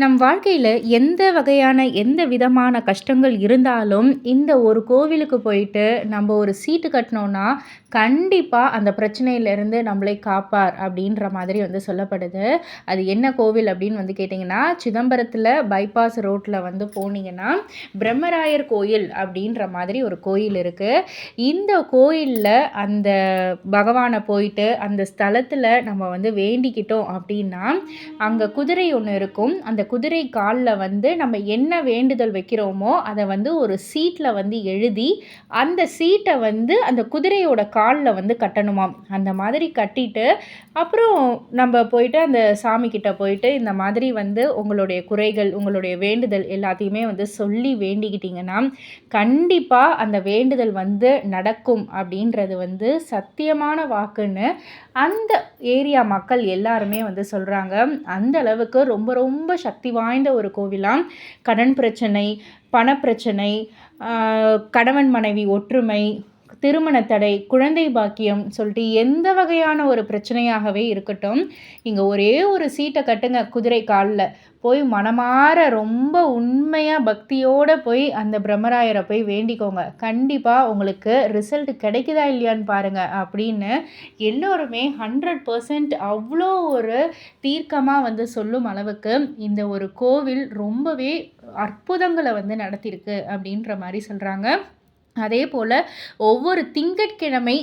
நம் வாழ்க்கையில் எந்த வகையான எந்த விதமான கஷ்டங்கள் இருந்தாலும் இந்த ஒரு கோவிலுக்கு போயிட்டு நம்ம ஒரு சீட்டு கட்டினோன்னா கண்டிப்பாக அந்த பிரச்சனையிலேருந்து நம்மளை காப்பார் அப்படின்ற மாதிரி வந்து சொல்லப்படுது. அது என்ன கோவில் அப்படின்னு வந்து கேட்டிங்கன்னா சிதம்பரத்தில் பைபாஸ் ரோட்டில் வந்து போனீங்கன்னா பிரம்மராயர் கோயில் அப்படின்ற மாதிரி ஒரு கோயில் இருக்குது இந்த கோயிலில் அந்த பகவானை போயிட்டு அந்த ஸ்தலத்தில் நம்ம வந்து வேண்டிக்கிட்டோம் அப்படின்னா அங்கே குதிரை ஒன்று இருக்கும். அந்த அந்த குதிரை காலில் வந்து நம்ம என்ன வேண்டுதல் வைக்கிறோமோ அதை வந்து ஒரு சீட்டில் வந்து எழுதி அந்த சீட்டை வந்து அந்த குதிரையோட காலில் வந்து கட்டணுமாம். அந்த மாதிரி கட்டிட்டு அப்புறம் நம்ம போயிட்டு அந்த சாமிக்கிட்ட போயிட்டு இந்த மாதிரி வந்து உங்களுடைய குறைகள் உங்களுடைய வேண்டுதல் எல்லாத்தையுமே வந்து சொல்லி வேண்டிக்கிட்டிங்கன்னா கண்டிப்பாக அந்த வேண்டுதல் வந்து நடக்கும் அப்படின்றது வந்து சத்தியமான வாக்குன்னு அந்த ஏரியா மக்கள் எல்லாருமே வந்து சொல்கிறாங்க அந்த அளவுக்கு ரொம்ப ரொம்ப சக்தி வாய்ந்த ஒரு கோவிலாம். கடன் பிரச்சனை பணப்பிரச்சனை கணவன் மனைவி ஒற்றுமை திருமண தடை குழந்தை பாக்கியம் சொல்லிட்டு எந்த வகையான ஒரு பிரச்சனையாகவே இருக்கட்டும் இங்கே ஒரே ஒரு சீட்டை கட்டுங்க குதிரை காலில். போய் மனமாற ரொம்ப உண்மையாக பக்தியோடு போய் அந்த பிரம்மராயரை போய் வேண்டிக்கோங்க. கண்டிப்பாக உங்களுக்கு ரிசல்ட் கிடைக்குதா இல்லையான்னு பாருங்கள் அப்படின்னு எல்லோருமே ஹண்ட்ரட் பர்சன்ட் அவ்வளோ ஒரு தீர்க்கமாக வந்து சொல்லும் அளவுக்கு இந்த ஒரு கோவில் ரொம்பவே அற்புதங்களை வந்து நடத்தியிருக்கு அப்படின்ற மாதிரி சொல்கிறாங்க அதே போல் ஒவ்வொரு திங்கட்கிழமை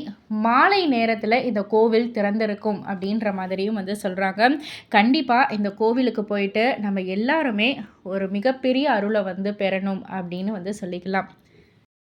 மாலை நேரத்தில் இந்த கோவில் திறந்திருக்கும் அப்படின்ற மாதிரியும் வந்து சொல்கிறாங்க கண்டிப்பாக இந்த கோவிலுக்கு போயிட்டு நம்ம எல்லாருமே ஒரு மிகப்பெரிய அருளை வந்து பெறணும் அப்படின்னு வந்து சொல்லிக்கலாம்.